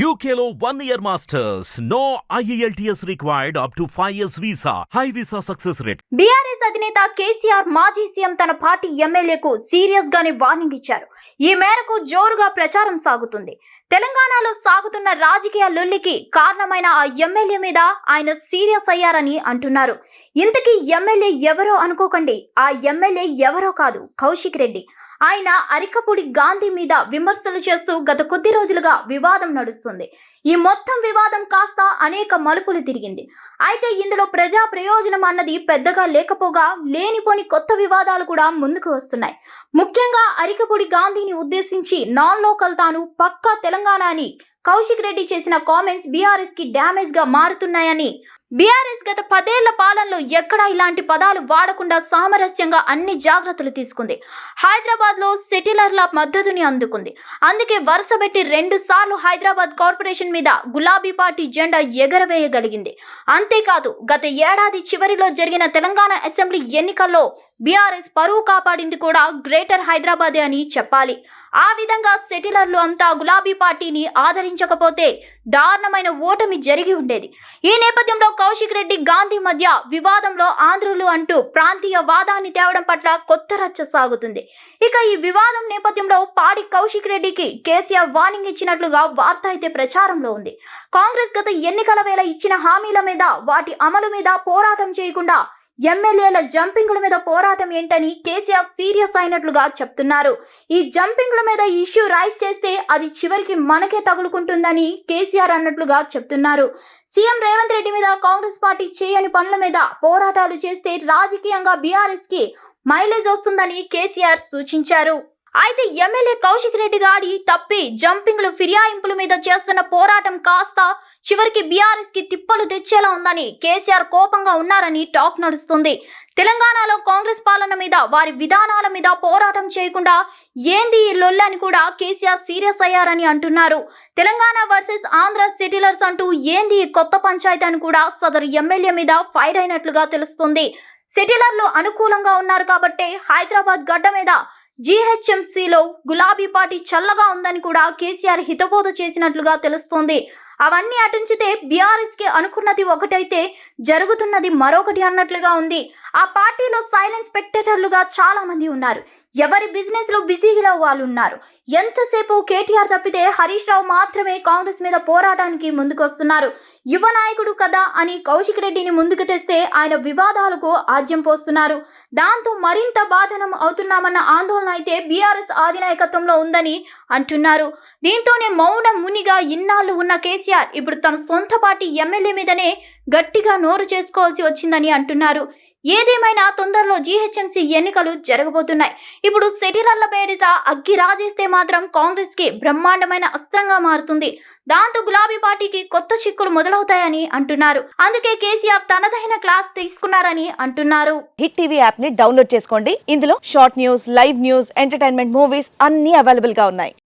యూకేలో one year masters no E IELTS required up to 5 years visa. High visa success rate. BRS అధినేత KCR మాజీ CM తన party ఎమ్మెల్యేకు serious గానే warning ఇచ్చారు. ఈ మేరకు జోరుగా ప్రచారం సాగుతుంది. తెలంగాణలో సాగుతున్న రాజకీయ లొల్లికి కారణమైన ఆ ఎమ్మెల్యే మీద ఆయన సీరియస్ అయ్యారని అంటున్నారు. ఇంతకీ ఎమ్మెల్యే ఎవరో అనుకోకండి. ఆ ఎమ్మెల్యే ఎవరో కాదు కౌశిక్ రెడ్డి. ఆయన అరికపూడి గాంధీ మీద విమర్శలు చేస్తూ గత కొద్ది రోజులుగా వివాదం నడుస్తుంది ఈ మొత్తం వివాదం కాస్త అనేక మలుపులు తిరిగింది. అయితే ఇందులో ప్రజా ప్రయోజనం అన్నది పెద్దగా లేకపోగా లేనిపోని కొత్త వివాదాలు కూడా ముందుకు వస్తున్నాయి. ముఖ్యంగా అరికపూడి గాంధీని ఉద్దేశించి నాన్ లోకల్ తాను పక్కా తెలంగాణ అని కౌశిక్ రెడ్డి చేసిన కామెంట్స్ బీఆర్ఎస్కి డ్యామేజ్గా మారుతున్నాయని బీఆర్ఎస్ గత పదేళ్ళ పాలనలో ఎక్కడా ఇలాంటి పదాలు వాడకుండా సామరస్యంగా అన్ని జాగ్రత్తలు తీసుకుంది. హైదరాబాద్లో సెటిలర్ల మద్దతుని అందుకుంది. అందుకే వరుస పెట్టి రెండు సార్లు హైదరాబాద్ కార్పొరేషన్ మీద గులాబీ పార్టీ జెండా ఎగరవేయగలిగింది. అంతేకాదు గత ఏడాది చివరిలో జరిగిన తెలంగాణ అసెంబ్లీ ఎన్నికల్లో బీఆర్ఎస్ పరువు కాపాడింది కూడా గ్రేటర్ హైదరాబాదే అని చెప్పాలి. ఆ విధంగా సెటిలర్లు అంతా గులాబీ పార్టీని ఆదరించకపోతే దారుణమైన ఓటమి జరిగి ఉండేది. ఈ నేపథ్యంలో కౌశిక్ రెడ్డి గాంధీ మధ్య వివాదంలో ఆంధ్రులు అంటూ ప్రాంతీయ వాదాన్ని తేవడం పట్ల కొత్త రచ్చ సాగుతుంది. ఇక ఈ వివాదం నేపథ్యంలో పాడి కౌశిక్ రెడ్డికి కేసీఆర్ వార్నింగ్ ఇచ్చినట్లుగా వార్త అయితే ప్రచారంలో ఉంది. కాంగ్రెస్ గత ఎన్నికల వేళ ఇచ్చిన హామీల మీద వాటి అమలు మీద పోరాటం చేయకుండా ఎమ్మెల్యేల జంపింగ్ల మీద పోరాటం ఏంటని కేసీఆర్ సీరియస్ అయినట్లుగా చెప్తున్నారు. ఈ జంపింగ్ల మీద ఇష్యూ రైస్ చేస్తే అది చివరికి మనకే తగులుకుంటుందని కేసీఆర్ అన్నట్లుగా చెప్తున్నారు. సీఎం రేవంత్ రెడ్డి మీద కాంగ్రెస్ పార్టీ చేయని పనుల మీద పోరాటాలు చేస్తే రాజకీయంగా బీఆర్ఎస్కి మైలేజ్ వస్తుందని కేసీఆర్ సూచించారు. అయితే ఎమ్మెల్యే కౌశిక్ రెడ్డి గారి తప్పి జంపింగ్లు ఫిర్యాయింపుల మీద చేస్తున్న పోరాటం కాస్త చివరికి బీఆర్ఎస్కి తిప్పలు తెచ్చేలా ఉందని కేసీఆర్ కోపంగా ఉన్నారని టాక్ నడుస్తుంది. తెలంగాణలో కాంగ్రెస్ పాలన మీద వారి విధానాల మీద పోరాటం చేయకుండా ఏంది ఈ లొల్లని కూడా కేసీఆర్ సీరియస్ అయ్యారని అంటున్నారు. తెలంగాణ వర్సెస్ ఆంధ్ర సెటిలర్స్ అంటూ ఏంది ఈ కొత్త పంచాయతీ అని కూడా సదరు ఎమ్మెల్యే మీద ఫైర్ అయినట్లుగా తెలుస్తుంది. సెటిలర్లు అనుకూలంగా ఉన్నారు కాబట్టే హైదరాబాద్ గడ్డ మీద జీహెచ్ఎంసీలో గులాబీ పార్టీ చల్లగా ఉందని కూడా కేసీఆర్ హితబోధ చేసినట్లుగా తెలుస్తోంది. అవన్నీ అటించితే బీఆర్ఎస్కి అనుకున్నది ఒకటైతే జరుగుతున్నది మరొకటి అన్నట్లుగా ఉంది. ఆ పార్టీలో సైలెంట్ స్పెక్టేటర్లుగా చాలా మంది ఉన్నారు. ఎవరి బిజినెస్లో బిజీగా వాళ్ళు ఉన్నారు ఎంతసేపు కేటీఆర్ తప్పితే హరీష్ రావు మాత్రమే కాంగ్రెస్ మీద పోరాటానికి ముందుకొస్తున్నారు. యువ నాయకుడు కదా అని కౌశిక్ రెడ్డిని ముందుకు తెస్తే ఆయన వివాదాలకు ఆజ్యం పోస్తున్నారు. దాంతో మరింత బాధనం అవుతున్నామన్న ఆందోళన అయితే బీఆర్ఎస్ అధినాయకత్వంలో ఉందని అంటున్నారు. దీంతోనే మౌన మునిగా ఇన్నాళ్ళు ఉన్న కేసు కేసీఆర్ ఇప్పుడు తన సొంత పార్టీ ఎమ్మెల్యే మీదనే గట్టిగా నోరు చేసుకోవాల్సి వచ్చిందని అంటున్నారు. ఏదేమైనా తొందరలో జీహెచ్ఎంసీ ఎన్నికలు జరగబోతున్నాయి. ఇప్పుడు సెటిలర్ల పేరిట అగ్గి రాజేస్తే మాత్రం కాంగ్రెస్కి బ్రహ్మాండమైన అస్త్రంగా మారుతుంది. దాంతో గులాబీ పార్టీకి కొత్త చిక్కులు మొదలవుతాయని అంటున్నారు. అందుకే కేసీఆర్ తనదైన క్లాస్ తీసుకున్నారని అంటున్నారు. హిట్ టీవీ యాప్ని డౌన్లోడ్ చేసుకోండి. ఇందులో short news live news entertainment movies అన్ని అవైలబుల్గా ఉన్నాయి.